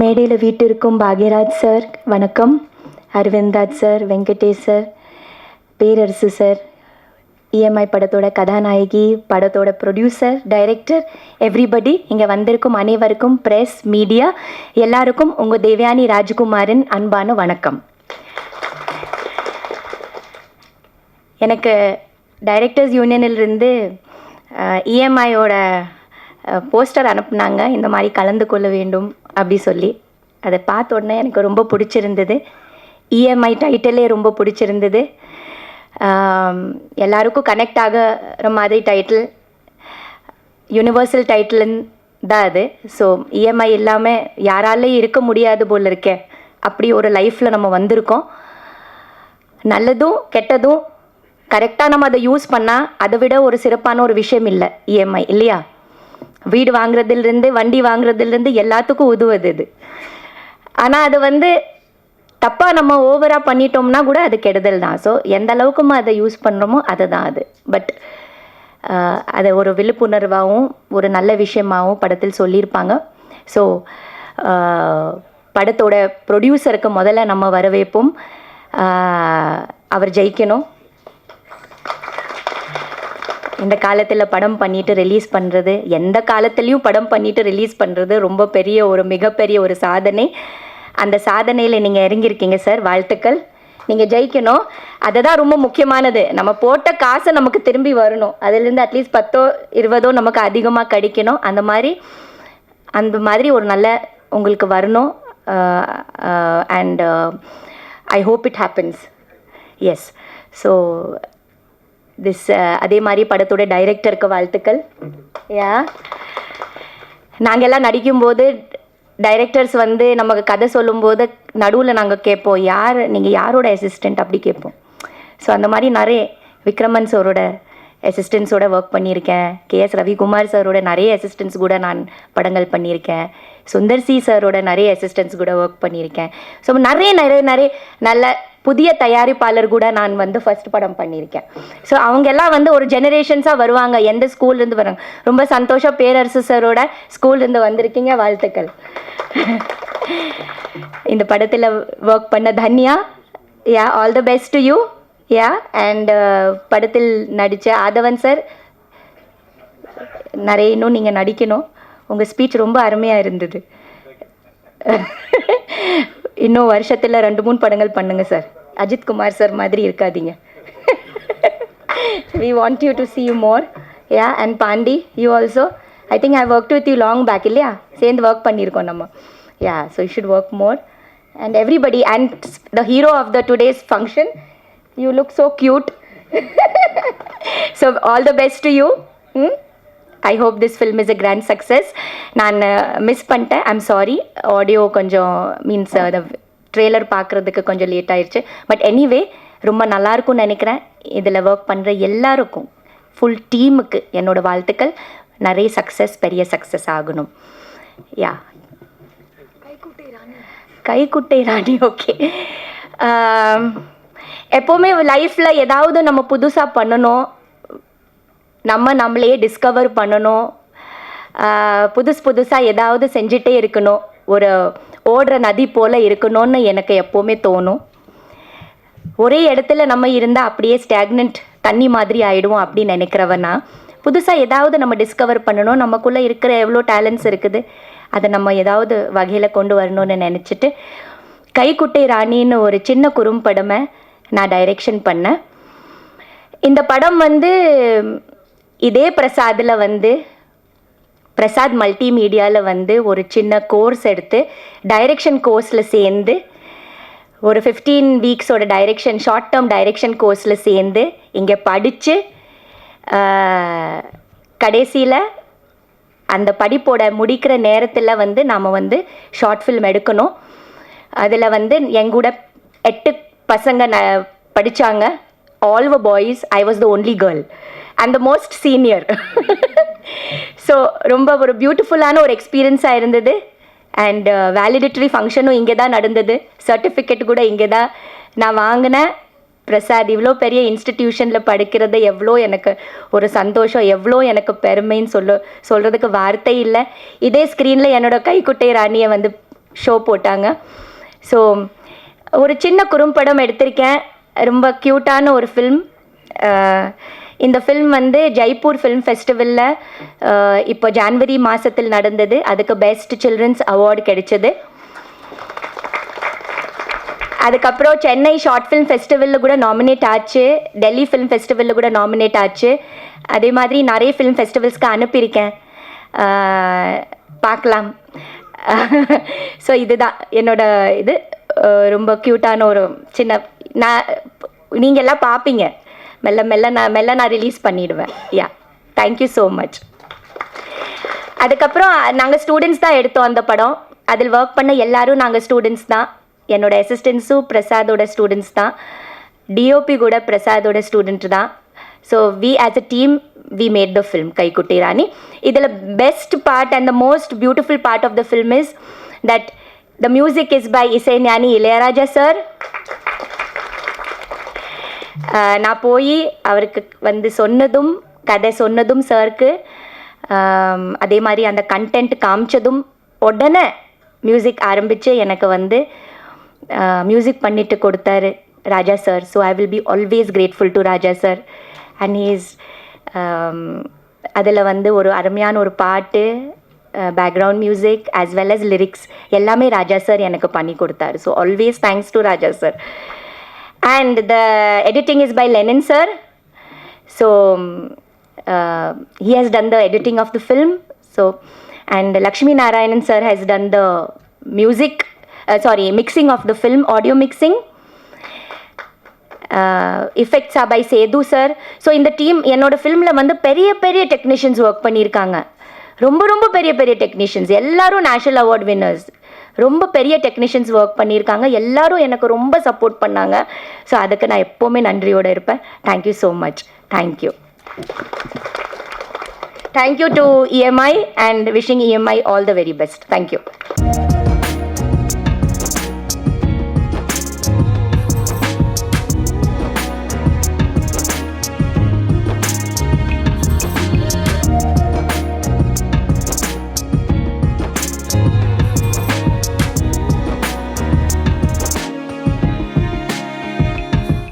மேடையில் வீட்டிற்கும் பாக்யராஜ் சார் வணக்கம். Aravindraj sir Venkatesh sir Perarasu sir EMI படத்தோட கதாநாயகி படத்தோட ப்ரொடியூசர் டைரக்டர் எவ்ரிபடி இங்கே வந்திருக்கும் அனைவருக்கும் ப்ரெஸ் மீடியா எல்லாருக்கும் உங்கள் தேவயானி ராஜ்குமாரின் அன்பான வணக்கம். எனக்கு டைரக்டர்ஸ் யூனியனிலிருந்து இஎம்ஐயோட போஸ்டர் அனுப்புனாங்க. இந்த மாதிரி கலந்து கொள்ள வேண்டும் அப்படி சொல்லி. அதை பார்த்த உடனே எனக்கு ரொம்ப பிடிச்சிருந்தது. இஎம்ஐ டைட்டிலே ரொம்ப பிடிச்சிருந்தது. எல்லாருக்கும் கனெக்ட் ஆகிற மாதிரி டைட்டில் யூனிவர்சல் டைட்டில் தான் அது. ஸோ இஎம்ஐ இல்லாமல் யாராலையும் இருக்க முடியாது போல் இருக்கே. அப்படி ஒரு லைஃப்பில் நம்ம வந்திருக்கோம். நல்லதும் கெட்டதும் கரெக்டாக நம்ம அதை யூஸ் பண்ணால் அதை விட ஒரு சிறப்பான ஒரு விஷயம் இல்லை இஎம்ஐ இல்லையா? வீடு வாங்குறதுலேருந்து வண்டி வாங்குறதுலேருந்து எல்லாத்துக்கும் உதவுது இது. ஆனால் அது வந்து தப்பாக நம்ம ஓவராக பண்ணிட்டோம்னா கூட அது கெடுதல் தான். ஸோ எந்த அளவுக்கு அதை யூஸ் பண்ணுறோமோ அதுதான் அது. பட் அதை ஒரு விழிப்புணர்வாகவும் ஒரு நல்ல விஷயமாகவும் படத்தில் சொல்லியிருப்பாங்க. ஸோ படத்தோட ப்ரொடியூசருக்கு முதல்ல நம்ம வரவேற்போம். அவர் ஜெயிக்கணும். இந்த காலத்தில் படம் பண்ணிட்டு ரிலீஸ் பண்ணுறது எந்த காலத்துலேயும் படம் பண்ணிட்டு ரிலீஸ் பண்ணுறது ரொம்ப பெரிய ஒரு மிகப்பெரிய ஒரு சாதனை. அந்த சாதனையில் நீங்கள் இறங்கியிருக்கீங்க சார் வாழ்த்துக்கள். நீங்கள் ஜெயிக்கணும். அதுதான் ரொம்ப முக்கியமானது. நம்ம போட்ட காசு நமக்கு திரும்பி வரணும். அதுலேருந்து அட்லீஸ்ட் பத்தோ இருபதோ நமக்கு அதிகமாக கிடைக்கணும். அந்த மாதிரி அந்த மாதிரி ஒரு நல்ல உங்களுக்கு வரணும். And I hope it happens yes so this uh, அதே மாதிரி படத்தோட டைரக்டருக்கு வாழ்த்துக்கள். யா நாங்கள் எல்லாம் நடிக்கும்போது டைரக்டர்ஸ் வந்து நமக்கு கதை சொல்லும்போது நடுவில் நாங்கள் கேட்போம் யார்? நீங்கள் யாரோட அசிஸ்டண்ட் அப்படி கேட்போம். ஸோ அந்த மாதிரி நிறைய விக்ரமன் சாரோட அசிஸ்டன்ஸோட ஒர்க் பண்ணியிருக்கேன். கேஎஸ் ரவிக்குமார் சாரோட நிறைய அசிஸ்டன்ஸ் கூட நான் படங்கள் பண்ணியிருக்கேன். சுந்தர் சி சாரோட நிறைய அசிஸ்டன்ஸ் கூட ஒர்க் பண்ணியிருக்கேன். ஸோ நிறைய நிறைய நிறைய நல்ல புதிய தயாரிப்பாளர் கூட நான் வந்து ஃபர்ஸ்ட் படம் பண்ணியிருக்கேன். ஸோ அவங்க எல்லாம் வந்து ஒரு ஜெனரேஷன்ஸாக வருவாங்க. எந்த ஸ்கூல்லேருந்து வராங்க ரொம்ப சந்தோஷம். பேரரசு சாரோட ஸ்கூல்லேருந்து வந்திருக்கீங்க. வாழ்த்துக்கள். இந்த படத்தில் ஒர்க் பண்ண Tanya yeah all the best to you yeah and படத்தில் நடித்த ஆதவன் சார் நிறைய இன்னும் நீங்கள் நடிக்கணும். உங்கள் ஸ்பீச் ரொம்ப அருமையாக இருந்தது. இன்னும் வருஷத்தில் ரெண்டு மூணு படங்கள் பண்ணுங்க சார். அஜித் குமார் சார் மாதிரி இருக்காதீங்க. We want you to see you more yeah and Pandi you also I think I work with you long back இல்லையா? சேர்ந்து ஒர்க் பண்ணியிருக்கோம் நம்ம. Yeah so you should work more and everybody and the hero of the today's function you look so cute so all the best to you hmm I hope this film is a grand success நான் uh, மிஸ் பண்ணிட்டேன். I'm sorry audio கொஞ்சம் means அதை uh, trailer பார்க்குறதுக்கு கொஞ்சம் late ஆயிடுச்சு but anyway ரொம்ப நல்லாயிருக்கும்னு நினைக்கிறேன். இதில் ஒர்க் பண்ணுற எல்லாருக்கும் ஃபுல் டீமுக்கு என்னோடய வாழ்த்துக்கள். நிறைய சக்ஸஸ் பெரிய சக்ஸஸ் ஆகணும். யா கைக்குட்டை ராணி ஓகே um, எப்போவுமே லைஃப்பில் ஏதாவது நம்ம புதுசாக பண்ணணும். நம்ம நம்மளையே டிஸ்கவர் பண்ணணும். புதுசு புதுசாக ஏதாவது செஞ்சிட்டே இருக்கணும். ஒரு ஓடுற நதி போல் இருக்கணும்னு எனக்கு எப்போவுமே தோணும். ஒரே இடத்துல நம்ம இருந்தால் அப்படியே ஸ்டாக்னண்ட் தண்ணி மாதிரி ஆகிடுவோம் அப்படின்னு நினைக்கிறவனா புதுசாக ஏதாவது நம்ம டிஸ்கவர் பண்ணணும். நமக்குள்ளே இருக்கிற எவ்வளோ டேலண்ட்ஸ் இருக்குது அதை நம்ம ஏதாவது வகையில் கொண்டு வரணும்னு நினச்சிட்டு கைக்குட்டை ராணின்னு ஒரு சின்ன குறும்படமை நான் டைரெக்ஷன் பண்ணேன். இந்த படம் வந்து இதே பிரசாதில் வந்து பிரசாத் மல்டிமீடியாவில் வந்து ஒரு சின்ன கோர்ஸ் எடுத்து டைரெக்ஷன் கோர்ஸில் சேர்ந்து ஒரு ஃபிஃப்டீன் வீக்ஸோட டைரெக்ஷன் ஷார்ட் டேர்ம் டைரெக்ஷன் கோர்ஸில் சேர்ந்து இங்கே படித்து கடைசியில் அந்த படிப்போட முடிக்கிற நேரத்தில் வந்து நாம் வந்து ஷார்ட் ஃபில்ம் எடுக்கணும். அதில் வந்து எங்கூட எட்டு பசங்க ந படித்தாங்க all were boys I was the only girl and the most senior so ரொம்ப ஒரு பியூட்டிஃபுல்லான ஒரு எக்ஸ்பீரியன்ஸாக இருந்தது. அண்ட் வேலிடிட்டரி ஃபங்க்ஷனும் இங்கே தான் நடந்தது. சர்டிஃபிகேட் கூட இங்கே தான். நான் வாங்கினேன் பிரசாத் இவ்வளோ பெரிய இன்ஸ்டிடியூஷனில் படிக்கிறது எவ்வளோ எனக்கு ஒரு சந்தோஷம் எவ்வளோ எனக்கு பெருமைன்னு சொல்ல சொல்கிறதுக்கு வார்த்தை இல்லை. இதே ஸ்க்ரீனில் என்னோட கைக்குட்டை ராணியை வந்து ஷோ போட்டாங்க. ஸோ ஒரு சின்ன குறும்படம் எடுத்திருக்கேன். ரொம்ப க்யூட்டான ஒரு ஃபில்ம் இந்த ஃபில்ம் வந்து ஜெய்ப்பூர் ஃபிலிம் ஃபெஸ்டிவலில் இப்போ ஜான்வரி மாதத்தில் நடந்தது. அதுக்கு பெஸ்ட் சில்ட்ரன்ஸ் அவார்டு கிடைச்சது. அதுக்கப்புறம் சென்னை ஷார்ட் ஃபிலிம் ஃபெஸ்டிவலில் கூட நாமினேட் ஆச்சு. டெல்லி ஃபிலிம் ஃபெஸ்டிவலில் கூட நாமினேட் ஆச்சு. அதே மாதிரி நிறைய ஃபிலிம் ஃபெஸ்டிவல்ஸ்க்கு அனுப்பியிருக்கேன். பார்க்கலாம். ஸோ இதுதான் என்னோட இது. ரொம்ப க்யூட்டான ஒரு சின்ன நான் நீங்கள் எல்லாம் பார்ப்பீங்க. மெல்ல மெல்ல நான் மெல்ல நான் ரிலீஸ் பண்ணிடுவேன். யா தேங்க்யூ ஸோ மச் அதுக்கப்புறம் நாங்கள் ஸ்டூடெண்ட்ஸ் தான் எடுத்தோம் அந்த படம். அதில் ஒர்க் பண்ண எல்லாரும் நாங்கள் ஸ்டூடெண்ட்ஸ் தான். என்னோட அசிஸ்டன்ஸும் பிரசாதோட ஸ்டூடெண்ட்ஸ் தான். டிஓபி கூட பிரசாதோட ஸ்டூடெண்ட் தான். So we as a team we made the film Kaikutti Rani இதில் best part and the most beautiful part of the film is that the music is by Isai Gnani Ilaiyaraaja sir நான் போய் அவருக்கு வந்து சொன்னதும் கதை சொன்னதும் சாருக்கு அதே மாதிரி அந்த கண்டென்ட் காமிச்சதும் உடனே மியூசிக் ஆரம்பித்து எனக்கு வந்து மியூசிக் பண்ணிட்டு கொடுத்தாரு Raja sir so I will be always grateful to Raja sir and his அதில் வந்து ஒரு அருமையான ஒரு பாட்டு background music as well as lyrics எல்லாமே ராஜா சார் எனக்கு பண்ணி கொடுத்தாரு. So always thanks to Raja sir and the editing is by Lenin sir. So um, uh, he has done the editing of the film. So and Lakshmi Narayanan sir has done the music. Uh, sorry, mixing of the film, audio mixing. Effects ah by Sethu sir so இந்த team என்னோட ஃபிலிமில் வந்து பெரிய பெரிய technicians work பண்ணியிருக்காங்க ரொம்ப ரொம்ப பெரிய பெரிய டெக்னீஷியன்ஸ் எல்லாரும் நேஷனல் அவார்ட் வின்னர்ஸ் ரொம்ப பெரிய டெக்னீஷியன்ஸ் ஒர்க் பண்ணியிருக்காங்க. எல்லாரும் எனக்கு ரொம்ப சப்போர்ட் பண்ணாங்க. ஸோ அதுக்கு நான் எப்போவுமே நன்றியோடு இருப்பேன். Thank you so much thank you thank you to EMI and wishing EMI all the very best thank you